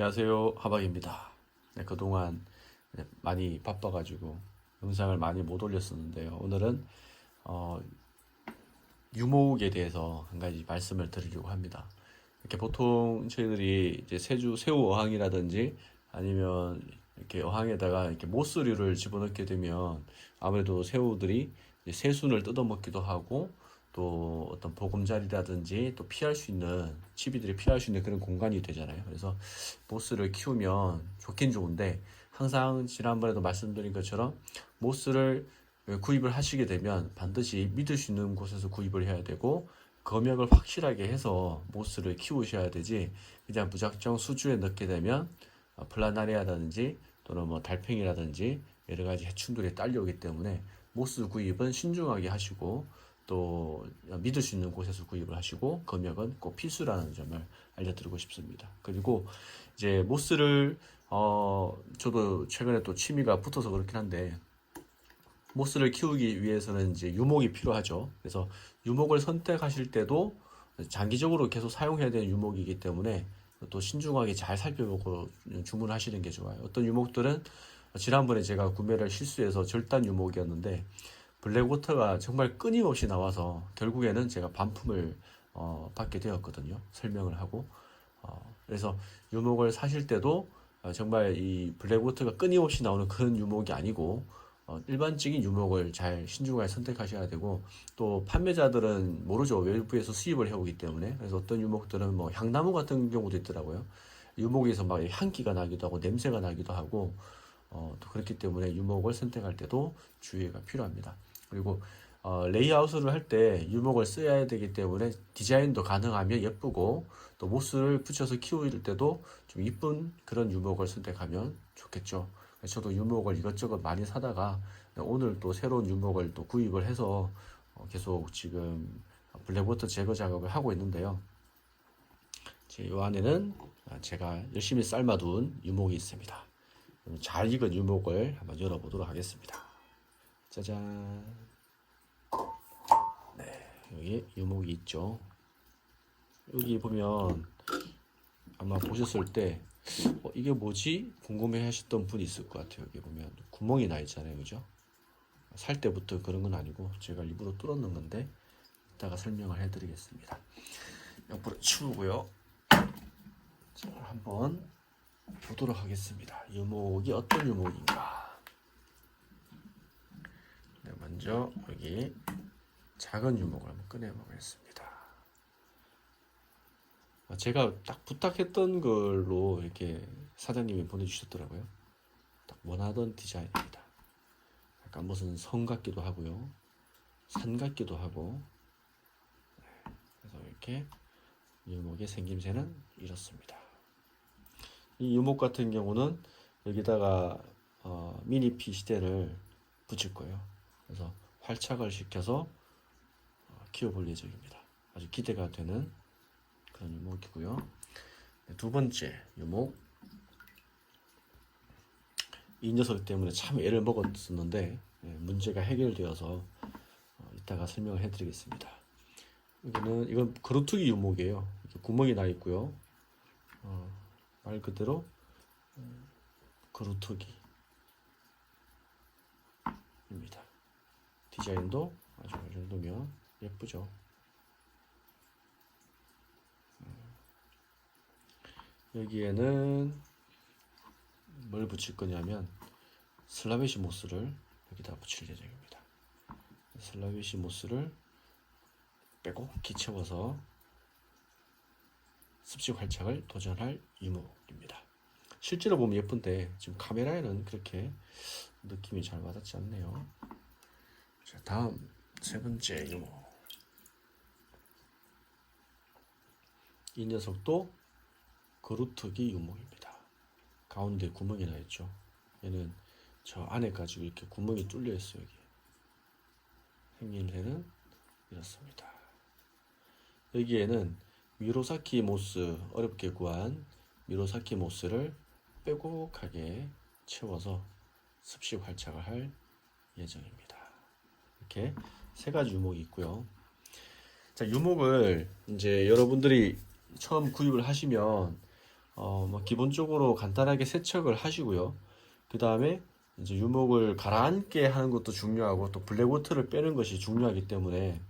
안녕하세요 하박입니다. 네, 그동안 네, 많이 바빠가지고 영상을 많이 못 올렸었는데요. 오늘은 어, 유목에 대해서 한 가지 말씀을 드리려고 합니다. 이렇게 보통 저희들이 이제 새주 새우 어항이라든지 아니면 이렇게 어항에다가 이렇게 모스류를 집어넣게 되면 아무래도 새우들이 새순을 뜯어먹기도 하고 또 어떤 보금자리라든지 또 피할 수 있는 치비들이 피할 수 있는 그런 공간이 되잖아요. 그래서 모스를 키우면 좋긴 좋은데 항상 지난번에도 말씀드린 것처럼 모스를 구입을 하시게 되면 반드시 믿을 수 있는 곳에서 구입을 해야 되고 검역을 확실하게 해서 모스를 키우셔야 되지 그냥 무작정 수주에 넣게 되면 어, 플라나리아라든지 또는 뭐 달팽이라든지 여러 가지 해충들이 딸려오기 때문에 모스 구입은 신중하게 하시고 또 믿을 수 있는 곳에서 구입을 하시고 검역은 꼭 필수라는 점을 알려드리고 싶습니다. 그리고 이제 모스를 어 저도 최근에 또 취미가 붙어서 그렇긴 한데 모스를 키우기 위해서는 이제 유목이 필요하죠. 그래서 유목을 선택하실 때도 장기적으로 계속 사용해야 되는 유목이기 때문에 또 신중하게 잘 살펴보고 주문하시는 게 좋아요. 어떤 유목들은 지난번에 제가 구매를 실수해서 절단 유목이었는데 블랙워터가 정말 끊임없이 나와서 결국에는 제가 반품을 어, 받게 되었거든요. 설명을 하고. 어, 그래서 유목을 사실 때도 어, 정말 이 블랙워터가 끊임없이 나오는 그런 유목이 아니고 어, 일반적인 유목을 잘 신중하게 선택하셔야 되고 또 판매자들은 모르죠. 외부에서 수입을 해오기 때문에. 그래서 어떤 유목들은 뭐 향나무 같은 경우도 있더라고요. 유목에서 막 향기가 나기도 하고 냄새가 나기도 하고 어, 또 그렇기 때문에 유목을 선택할 때도 주의가 필요합니다 그리고 어, 레이아웃을 할 때 유목을 써야 되기 때문에 디자인도 가능하면 예쁘고 또 모스를 붙여서 키울 때도 좀 이쁜 그런 유목을 선택하면 좋겠죠. 저도 유목을 이것저것 많이 사다가 오늘 또 새로운 유목을 또 구입을 해서 어, 계속 지금 블랙워터 제거 작업을 하고 있는데요. 제요 안에는 제가 열심히 삶아둔 유목이 있습니다. 잘 익은 유목을 한번 열어보도록 하겠습니다. 짜잔. 네, 여기 유목이 있죠. 여기 보면 아마 보셨을 때 어, 이게 뭐지 궁금해 하셨던 분이 있을 것 같아요. 여기 보면 구멍이 나 있잖아요, 그죠? 살 때부터 그런 건 아니고 제가 일부러 뚫었는 건데 이따가 설명을 해드리겠습니다. 옆으로 치우고요. 자, 한번 보도록 하겠습니다. 유목이 어떤 유목인가? 네, 먼저 여기 작은 유목을 한번 꺼내 보겠습니다. 아, 제가 딱 부탁했던 걸로 이렇게 사장님이 보내주셨더라고요. 딱 원하던 디자인입니다. 약간 무슨 성 같기도 하고요. 산 같기도 하고. 네, 그래서 이렇게 유목의 생김새는 이렇습니다. 이 유목 같은 경우는 여기다가 어, 미니 피 시대를 붙일 거예요. 그래서 활착을 시켜서 어, 키워볼 예정입니다. 아주 기대가 되는 그런 유목이고요. 네, 두 번째 유목. 이 녀석 때문에 참 애를 먹었었는데 예, 문제가 해결되어서 어, 이따가 설명을 해드리겠습니다. 여기는 이건 거루투기 유목이에요. 구멍이 나 있고요. 어, 말 그대로 음, 거루투기입니다. 디자인도 아주 이 정도면 예쁘죠. 여기에는 뭘 붙일 거냐면 슬라베시 모스를 여기다 붙일 예정입니다. 슬라베시 모스를 빼곡히 채워서 습식 활착을 도전할 유목입니다. 실제로 보면 예쁜데 지금 카메라에는 그렇게 느낌이 잘 와닿지 않네요. 자, 다음 세 번째 유목. 이 녀석도 거루터기 유목입니다. 가운데 구멍이 나 있죠. 얘는 저 안에까지 이렇게 구멍이 뚫려 있어요. 여기. 생김새는 이렇습니다. 여기에는 미로사키 모스 어렵게 구한 미로사키 모스를 빼곡하게 채워서 습식 활착을 할 예정입니다. 이렇게 세 가지 유목이 있고요. 자, 유목을 이제 여러분들이 처음 구입을 하시면 어, 뭐 기본적으로 간단하게 세척을 하시고요. 그 다음에 이제 유목을 가라앉게 하는 것도 중요하고 또 블랙워터를 빼는 것이 중요하기 때문에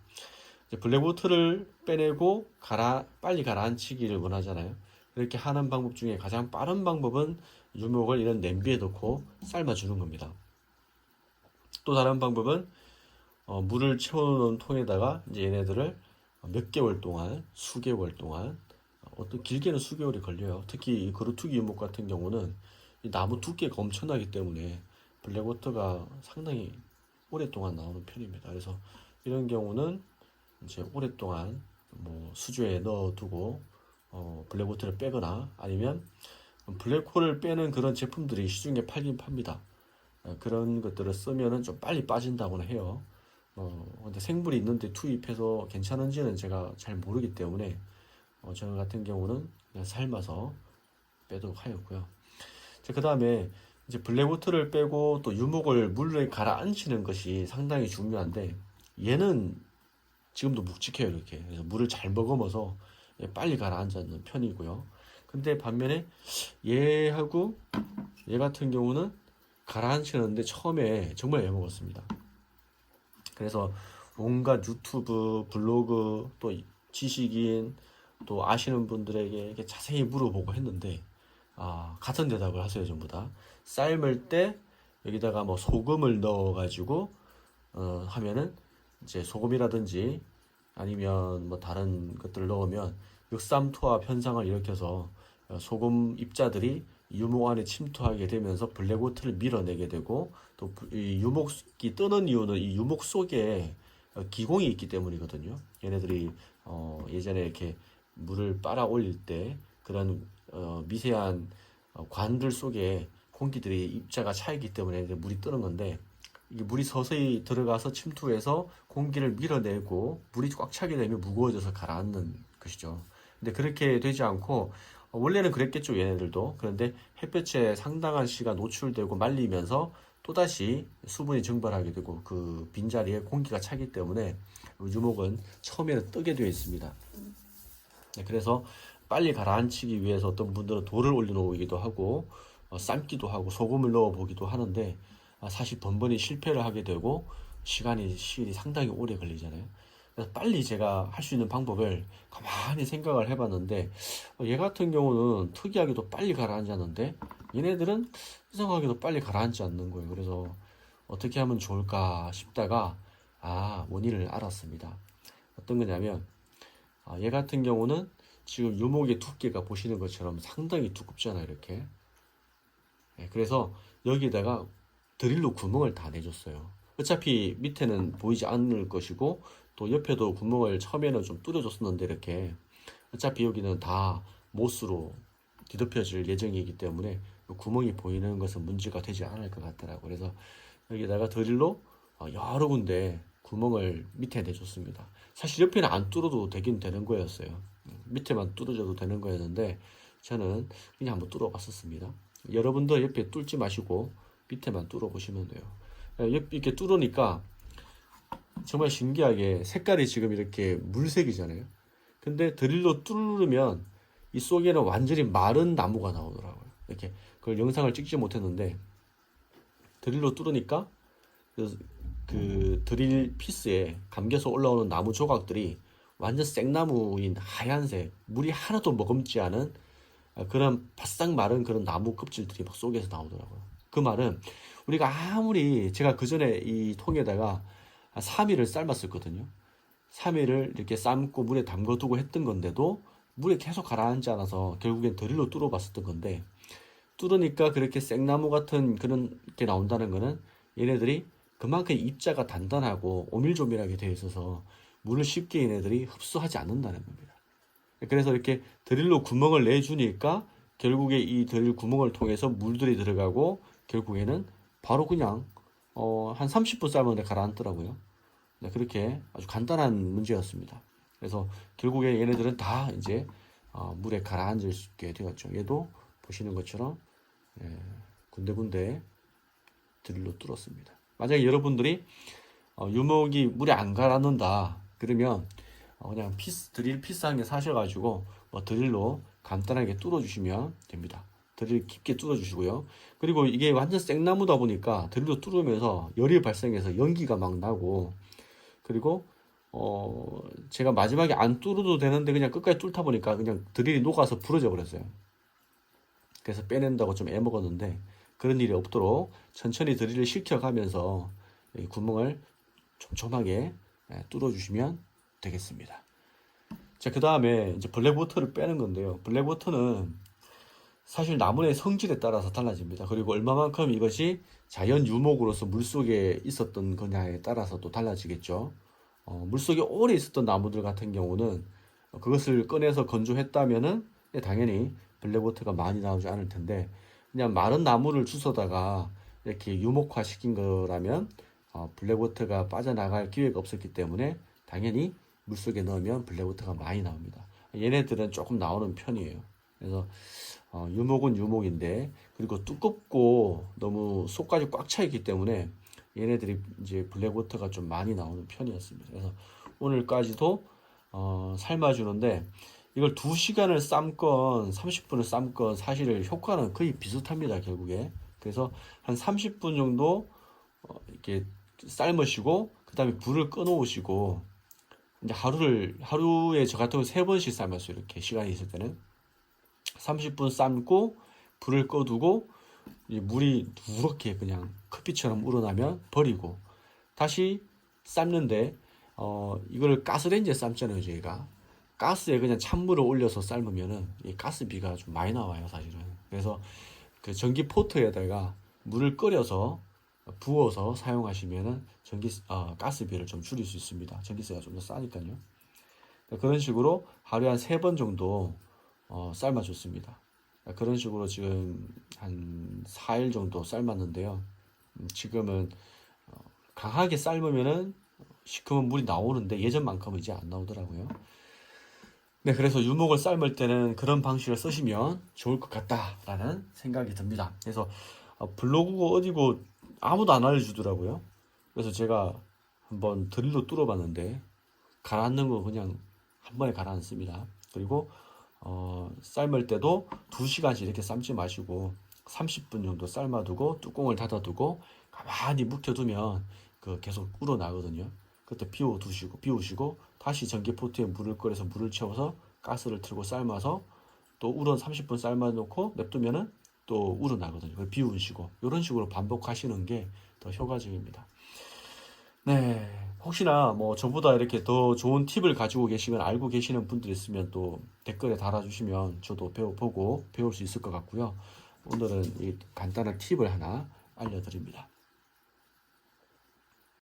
블랙워터를 빼내고 가라 빨리 가라앉히기를 원하잖아요. 이렇게 하는 방법 중에 가장 빠른 방법은 유목을 이런 냄비에 넣고 삶아주는 겁니다. 또 다른 방법은 어, 물을 채워놓은 통에다가 이제 얘네들을 몇 개월 동안, 수개월 동안, 어떤 길게는 수개월이 걸려요. 특히 이 그루투기 유목 같은 경우는 이 나무 두께가 엄청나기 때문에 블랙워터가 상당히 오랫동안 나오는 편입니다. 그래서 이런 경우는 이제 오랫동안 뭐 수조에 넣어두고 어, 블랙워터를 빼거나 아니면 블랙홀을 빼는 그런 제품들이 시중에 팔긴 팝니다. 어, 그런 것들을 쓰면은 좀 빨리 빠진다고는 해요. 어, 근데 생물이 있는데 투입해서 괜찮은지는 제가 잘 모르기 때문에 어, 저 같은 경우는 그냥 삶아서 빼도록 하였고요. 그 다음에 이제 블랙워터를 빼고 또 유목을 물에 가라앉히는 것이 상당히 중요한데 얘는 지금도 묵직해요 이렇게 그래서 물을 잘 머금어서 빨리 가라앉는 편이고요. 근데 반면에 얘하고 얘 같은 경우는 가라앉히는데 처음에 정말 애먹었습니다. 그래서 온갖 유튜브, 블로그, 또 지식인, 또 아시는 분들에게 이렇게 자세히 물어보고 했는데, 아, 같은 대답을 하세요, 전부 다. 삶을 때 여기다가 뭐 소금을 넣어가지고, 어, 하면은 이제 소금이라든지 아니면 뭐 다른 것들을 넣으면 역삼투압 현상을 일으켜서 어, 소금 입자들이 유목 안에 침투하게 되면서 블랙워터를 밀어내게 되고 또 이 유목이 뜨는 이유는 이 유목 속에 어, 기공이 있기 때문이거든요. 얘네들이 어 예전에 이렇게 물을 빨아 올릴 때 그런 어 미세한 어, 관들 속에 공기들이 입자가 차있기 때문에 물이 뜨는 건데 이게 물이 서서히 들어가서 침투해서 공기를 밀어내고 물이 꽉 차게 되면 무거워져서 가라앉는 것이죠. 근데 그렇게 되지 않고 어, 원래는 그랬겠죠 얘네들도. 그런데 햇볕에 상당한 시간 노출되고 말리면서 또다시 수분이 증발하게 되고 그 빈자리에 공기가 차기 때문에 유목은 처음에는 뜨게 되어 있습니다. 네, 그래서 빨리 가라앉히기 위해서 어떤 분들은 돌을 올려놓기도 하고 어, 삶기도 하고 소금을 넣어 보기도 하는데 아, 사실 번번이 실패를 하게 되고 시간이 시일이 상당히 오래 걸리잖아요 빨리 제가 할 수 있는 방법을 가만히 생각을 해봤는데 어, 얘 같은 경우는 특이하게도 빨리 가라앉았는데 얘네들은 이상하게도 빨리 가라앉지 않는 거예요. 그래서 어떻게 하면 좋을까 싶다가 아 원인을 알았습니다. 어떤 거냐면 아, 얘 같은 경우는 지금 유목의 두께가 보시는 것처럼 상당히 두껍잖아요. 이렇게 예, 그래서 여기다가 드릴로 구멍을 다 내줬어요. 어차피 밑에는 보이지 않을 것이고 또 옆에도 구멍을 처음에는 좀 뚫어줬었는데 이렇게 어차피 여기는 다 못으로 뒤덮여질 예정이기 때문에 그 구멍이 보이는 것은 문제가 되지 않을 것 같더라고. 그래서 여기다가 드릴로 어, 여러 군데 구멍을 밑에 내줬습니다. 사실 옆에는 안 뚫어도 되긴 되는 거였어요. 밑에만 뚫어줘도 되는 거였는데 저는 그냥 한번 뚫어봤었습니다. 여러분도 옆에 뚫지 마시고 밑에만 뚫어보시면 돼요. 옆 이렇게 뚫으니까 정말 신기하게 색깔이 지금 이렇게 물색이잖아요. 근데 드릴로 뚫으면 이 속에는 완전히 마른 나무가 나오더라고요. 이렇게 그걸 영상을 찍지 못했는데 드릴로 뚫으니까 그, 그 드릴 피스에 감겨서 올라오는 나무 조각들이 완전 생나무인 하얀색 물이 하나도 머금지 않은 그런 바싹 마른 그런 나무 껍질들이 막 속에서 나오더라고요. 그 말은 우리가 아무리 제가 그 전에 이 통에다가 3일을 삶았었거든요. 3일을 이렇게 삶고 물에 담궈 두고 했던 건데도 물에 계속 가라앉지 않아서 결국엔 드릴로 뚫어 봤었던 건데 뚫으니까 그렇게 생나무 같은 그런 게 나온다는 거는 얘네들이 그만큼 입자가 단단하고 오밀조밀하게 되어 있어서 물을 쉽게 얘네들이 흡수하지 않는다는 겁니다. 그래서 이렇게 드릴로 구멍을 내주니까 결국에 이 드릴 구멍을 통해서 물들이 들어가고 결국에는 바로 그냥 어, 한 30분 삶았는데 가라앉더라고요. 네, 그렇게 아주 간단한 문제였습니다. 그래서 결국에 얘네들은 다 이제 어, 물에 가라앉을 수 있게 되었죠. 얘도 보시는 것처럼 예, 군데군데 드릴로 뚫었습니다. 만약에 여러분들이 어, 유목이 물에 안 가라앉는다 그러면 어, 그냥 피스 드릴 피스한 개 사셔가지고 뭐 드릴로 간단하게 뚫어주시면 됩니다. 드릴 깊게 뚫어 주시고요. 그리고 이게 완전 생나무다 보니까 드릴로 뚫으면서 열이 발생해서 연기가 막 나고 그리고 어 제가 마지막에 안 뚫어도 되는데 그냥 끝까지 뚫다 보니까 그냥 드릴이 녹아서 부러져 버렸어요. 그래서 빼낸다고 좀 애먹었는데 그런 일이 없도록 천천히 드릴을 식혀가면서 이 구멍을 촘촘하게 예, 뚫어 주시면 되겠습니다. 자, 그 다음에 이제 블랙워터를 빼는 건데요. 블랙워터는 사실 나무의 성질에 따라서 달라집니다. 그리고 얼마만큼 이것이 자연 유목으로서 물속에 있었던 거냐에 따라서 또 달라지겠죠. 어, 물속에 오래 있었던 나무들 같은 경우는 그것을 꺼내서 건조했다면은 예, 당연히 블랙워터가 많이 나오지 않을 텐데 그냥 마른 나무를 주워다가 이렇게 유목화 시킨 거라면 어, 블랙워터가 빠져나갈 기회가 없었기 때문에 당연히 물속에 넣으면 블랙워터가 많이 나옵니다. 얘네들은 조금 나오는 편이에요. 그래서 어, 유목은 유목인데 그리고 두껍고 너무 속까지 꽉 차 있기 때문에 얘네들이 이제 블랙워터가 좀 많이 나오는 편이었습니다. 그래서 오늘까지도 어, 삶아주는데 이걸 2시간을 삶건 30분을 삶건 사실 효과는 거의 비슷합니다. 결국에 그래서 한 30분 정도 어, 이렇게 삶으시고 그 다음에 불을 꺼 놓으시고 이제 하루를 하루에 저 같은 경우 세 번씩 삶았어요. 이렇게 시간이 있을 때는 30분 삶고 불을 꺼두고 이 물이 누렇게 그냥 커피처럼 우러나면 버리고 다시 삶는데 어 이걸 가스레인지에 삶잖아요 저희가. 가스에 그냥 찬물을 올려서 삶으면은 이 가스비가 좀 많이 나와요 사실은. 그래서 그 전기 포트에다가 물을 끓여서 부어서 사용하시면은 전기 아 가스비를 좀 줄일 수 있습니다. 전기세가 좀 더 싸니까요. 그런 식으로 하루에 한 세 번 정도 어, 삶아줬습니다. 그런 식으로 지금 한 4일 정도 삶았는데요. 음, 지금은 어, 강하게 삶으면은 시커먼 물이 나오는데 예전만큼은 이제 안 나오더라고요. 네, 그래서 유목을 삶을 때는 그런 방식을 쓰시면 좋을 것 같다라는 생각이 듭니다. 그래서 어, 블로그고 어디고 아무도 안 알려주더라고요. 그래서 제가 한번 드릴로 뚫어봤는데 가라앉는 거 그냥 한 번에 가라앉습니다. 그리고 어, 삶을 때도 2시간씩 이렇게 삶지 마시고 30분 정도 삶아두고 뚜껑을 닫아두고 가만히 묵혀두면 그 계속 우러나거든요. 그때 비워 두시고 비우시고 다시 전기포트에 물을 끓여서 물을 채워서 가스를 틀고 삶아서 또 우러 30분 삶아놓고 냅두면은 또 우러나거든요. 비우시고 이런 식으로 반복하시는 게 더 효과적입니다. 네. 혹시나 뭐 저보다 이렇게 더 좋은 팁을 가지고 계시면 알고 계시는 분들 있으면 또 댓글에 달아주시면 저도 배워보고 배울 수 있을 것 같고요. 오늘은 이 간단한 팁을 하나 알려드립니다.